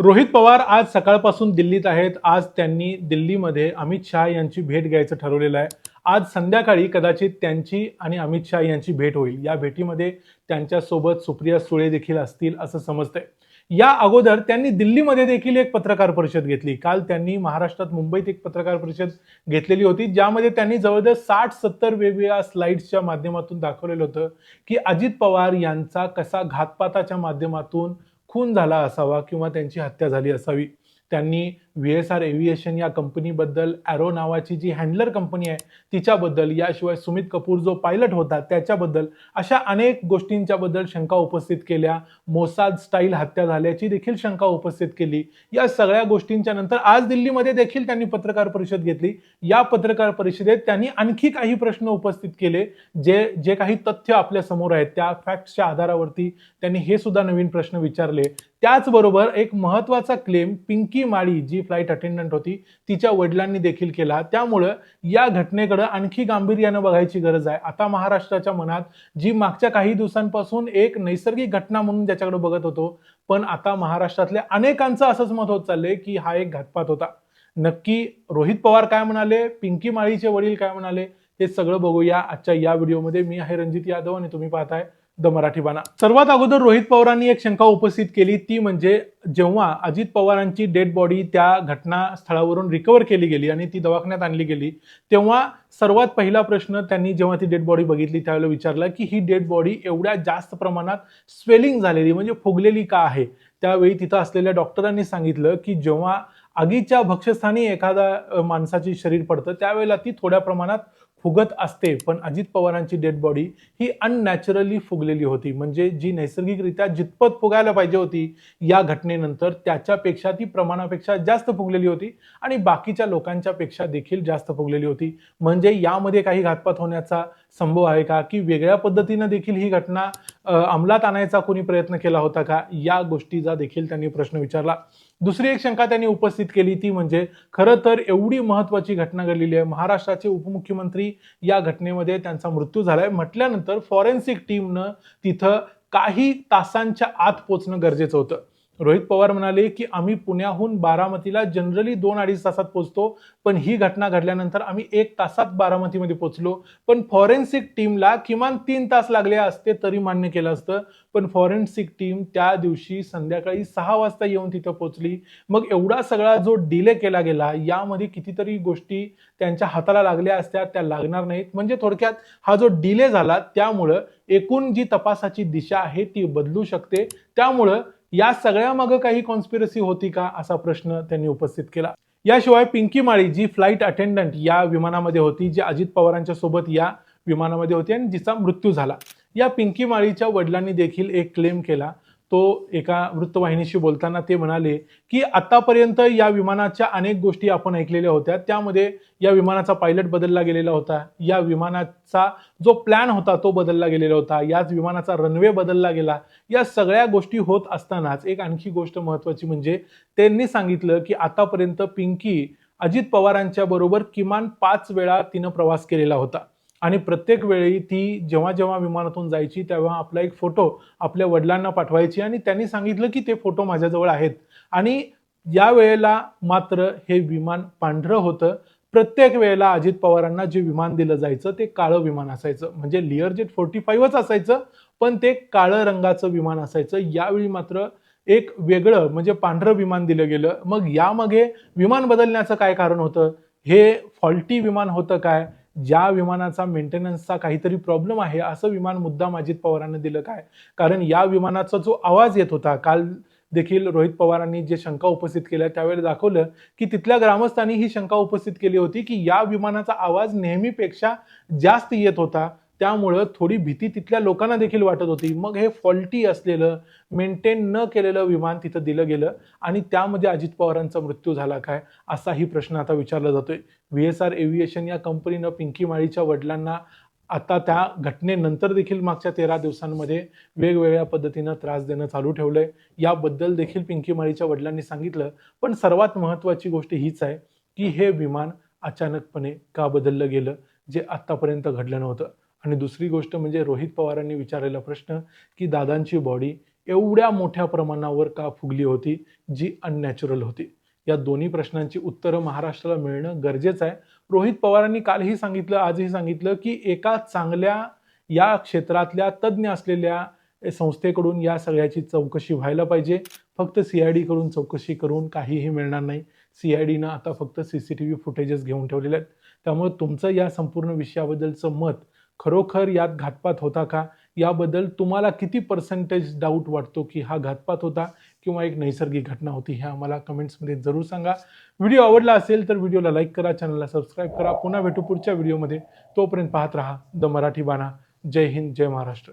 रोहित पवार आज सकाळपासून दिल्लीत आहेत. आज त्यांनी दिल्लीमध्ये अमित शहा यांची भेट घ्यायचं ठरवलेलं आहे. आज संध्याकाळी कदाचित त्यांची आणि अमित शहा यांची भेट होईल. या भेटीमध्ये त्यांच्यासोबत सुप्रिया सुळे देखील असतील असं समजतंय. या अगोदर त्यांनी दिल्लीमध्ये देखील एक पत्रकार परिषद घेतली. काल त्यांनी महाराष्ट्रात मुंबईत एक पत्रकार परिषद घेतलेली होती ज्यामध्ये त्यांनी जवळजवळ साठ सत्तर वेगवेगळ्या स्लाइड्सच्या माध्यमातून दाखवलेलं होतं की अजित पवार यांचा कसा घातपाताच्या माध्यमातून खून झाला असावा किंवा त्यांची हत्या झाली असावी त्यांनी व्ही एस आर एव्हिएशन या कंपनीबद्दल ॲरो नावाची जी हँडलर कंपनी आहे तिच्याबद्दल याशिवाय सुमित कपूर जो पायलट होता त्याच्याबद्दल अशा अनेक गोष्टींच्याबद्दल शंका उपस्थित केल्या. मोसाद स्टाईल हत्या झाल्याची देखील शंका उपस्थित केली. या सगळ्या गोष्टींच्या नंतर आज दिल्लीमध्ये देखील त्यांनी पत्रकार परिषद घेतली. या पत्रकार परिषदेत त्यांनी आणखी काही प्रश्न उपस्थित केले जे जे काही तथ्य आपल्यासमोर आहेत त्या फॅक्ट्सच्या आधारावरती त्यांनी हे सुद्धा नवीन प्रश्न विचारले. त्याचबरोबर एक महत्त्वाचा claim Pinky Mali ji flight attendant होती. तिच्या वडिलांनी देखील केला. त्यामुळं या घटनेकडे आणखी गांभीर्यानं बघायची गरज आहे. आता महाराष्ट्राच्या मनात जी मागच्या काही दिवसांपासून एक नैसर्गिक घटना म्हणून ज्याच्याकडे बघत होतो पण आता महाराष्ट्रातल्या अनेकांचं असंच मत होत चाललंय की हा एक घातपात होता. नक्की रोहित पवार काय म्हणाले? पिंकी माळीचे वडील काय म्हणाले? हे सगळं बघूया. आजच्या या व्हिडिओमध्ये मी आहे रणजित यादव आणि तुम्ही पाहताय द मराठी बाणा. सर्वात अगोदर रोहित पवारांनी एक शंका उपस्थित केली. ती म्हणजे जेव्हा अजित पवारांची डेड बॉडी त्या घटनास्थळावरून रिकवर केली गेली आणि ती दवाखान्यात आणली गेली तेव्हा सर्वात पहिला प्रश्न त्यांनी जेव्हा ती डेड बॉडी बघितली त्यावेळेला विचारला की ही डेड बॉडी एवढ्या जास्त प्रमाणात स्वेलिंग झालेली म्हणजे फुगलेली का आहे? त्यावेळी तिथं असलेल्या डॉक्टरांनी सांगितलं की जेव्हा आगीच्या भक्षस्थानी एखादा माणसाची शरीर पडतं त्यावेळेला ती थोड्या प्रमाणात फुगत असते पण अजित पवारांची डेड बॉडी ही अननॅचरली फुगलेली होती. म्हणजे जी नैसर्गिकरित्या जितपत फुगायला पाहिजे होती या घटनेनंतर त्याच्यापेक्षा ती प्रमाणापेक्षा जास्त फुगलेली होती आणि बाकीच्या लोकांच्या पेक्षा देखील जास्त फुगलेली होती. म्हणजे यामध्ये काही घातपात होण्याचा संभव आहे का? की वेगळ्या पद्धतीनं देखील ही घटना अंमलात आणायचा कोणी प्रयत्न केला होता का? या गोष्टीचा देखील त्यांनी प्रश्न विचारला. दुसरी एक शंका त्यांनी उपस्थित केली ती म्हणजे खरं तर एवढी महत्वाची घटना घडलेली आहे. महाराष्ट्राचे उपमुख्यमंत्री या घटनेमध्ये त्यांचा मृत्यू झालाय. म्हटल्यानंतर फॉरेन्सिक टीमनं तिथं काही तासांच्या आत पोचणं गरजेचं होतं. रोहित पवार म्हणाले की आम्ही पुण्याहून बारामतीला जनरली दोन अडीच तासात पोचतो पण ही घटना घडल्यानंतर आम्ही एक तासात बारामतीमध्ये पोचलो. पण फॉरेन्सिक टीमला किमान तीन तास लागले असते तरी मान्य केलं असतं. पण फॉरेन्सिक टीम त्या दिवशी संध्याकाळी सहा वाजता येऊन तिथं पोचली. मग एवढा सगळा जो डिले केला गेला यामध्ये कितीतरी गोष्टी त्यांच्या हाताला लागल्या असत्या त्या लागणार नाहीत. म्हणजे थोडक्यात हा जो डिले झाला त्यामुळं एकूण जी तपासाची दिशा आहे ती बदलू शकते. त्यामुळं या सगळ्या मागं काही कॉन्स्पिरसी होती का असा प्रश्न त्यांनी उपस्थित केला. याशिवाय पिंकी माळी जी फ्लाईट अटेंडंट या विमानामध्ये होती जी अजित पवारांच्या सोबत या विमानामध्ये होती आणि जिचा मृत्यू झाला. या पिंकी माळीच्या वडिलांनी देखील एक क्लेम केला. तो एका वृत्तवाहिनीशी बोलताना ते म्हणाले की आतापर्यंत या विमानाच्या अनेक गोष्टी आपण ऐकलेल्या होत्या. त्यामध्ये या विमानाचा पायलट बदलला गेलेला होता. या विमानाचा जो प्लॅन होता तो बदलला गेलेला होता. याच विमानाचा रनवे बदलला गेला. या सगळ्या गोष्टी होत असतानाच एक आणखी गोष्ट महत्वाची म्हणजे त्यांनी सांगितलं की आतापर्यंत पिंकी अजित पवारांच्या बरोबर किमान पाच वेळा तिनं प्रवास केलेला होता. आणि प्रत्येक वेळी ती जेव्हा जेव्हा विमानातून जायची तेव्हा आपला एक फोटो आपल्या वडिलांना पाठवायची आणि त्यांनी सांगितलं की ते फोटो माझ्याजवळ आहेत. आणि या वेळेला मात्र हे विमान पांढरं होतं. प्रत्येक वेळेला अजित पवारांना जे विमान दिलं जायचं ते काळं विमान असायचं. म्हणजे लिअर जेट फोर्टी फाईव्हच असायचं पण ते काळं रंगाचं विमान असायचं. यावेळी मात्र एक वेगळं म्हणजे पांढरं विमान दिलं गेलं. मग यामागे विमान बदलण्याचं काय कारण होतं? हे फॉल्टी विमान होतं काय? ज्या विमानाचा मेंटेनन्सचा काहीतरी प्रॉब्लेम आहे असं विमान मुद्दाम अजित पवारांना दिलं काय? कारण या विमानाचा जो आवाज येत होता काल देखील रोहित पवारांनी जे शंका उपस्थित केल्या त्यावेळी दाखवलं की तिथल्या ग्रामस्थांनी ही शंका उपस्थित केली होती की या विमानाचा आवाज नेहमीपेक्षा जास्त येत होता. त्यामुळं थोडी भीती तिथल्या लोकांना देखील वाटत होती. मग हे फॉल्टी असलेलं मेंटेन न केलेलं विमान तिथं दिलं गेलं आणि त्यामध्ये अजित पवारांचा मृत्यू झाला काय असाही प्रश्न आता विचारला जातोय. व्ही एस आर एव्हिएशन या कंपनीनं पिंकी माळीच्या वडिलांना आता त्या घटनेनंतर देखील मागच्या तेरा दिवसांमध्ये वेगवेगळ्या पद्धतीनं त्रास देणं चालू ठेवलंय. याबद्दल देखील पिंकी माळीच्या वडिलांनी सांगितलं. पण सर्वात महत्त्वाची गोष्ट हीच आहे की हे विमान अचानकपणे का बदललं गेलं जे आत्तापर्यंत घडलं नव्हतं. आणि दुसरी गोष्ट म्हणजे रोहित पवारांनी विचारलेला प्रश्न की दादांची बॉडी एवढ्या मोठ्या प्रमाणावर का फुगली होती जी अननॅचरल होती? या दोन्ही प्रश्नांची उत्तरं महाराष्ट्राला मिळणं गरजेचं आहे. रोहित पवारांनी कालही सांगितलं आजही सांगितलं की एका चांगल्या या क्षेत्रातल्या तज्ज्ञ असलेल्या संस्थेकडून या सगळ्याची चौकशी व्हायला पाहिजे. फक्त सी आय डीकडून चौकशी करून काहीही मिळणार नाही. सी आय डीनं आता फक्त C C T V footages घेऊन ठेवलेले आहेत. त्यामुळे तुमचं या संपूर्ण विषयाबद्दलचं मत खरोखर यात घातपात होता का? याबद्दल तुम्हाला किती पर्सेंटेज डाऊट वाटतो की हा घातपात होता किंवा एक नैसर्गिक घटना होती हे आम्हाला कमेंट्समध्ये जरूर सांगा. व्हिडिओ आवडला असेल तर व्हिडिओला लाईक करा चॅनलला सबस्क्राईब करा. पुन्हा भेटू पुढच्या व्हिडिओमध्ये तोपर्यंत पाहत राहा द मराठी बाणा. जय हिंद जय महाराष्ट्र.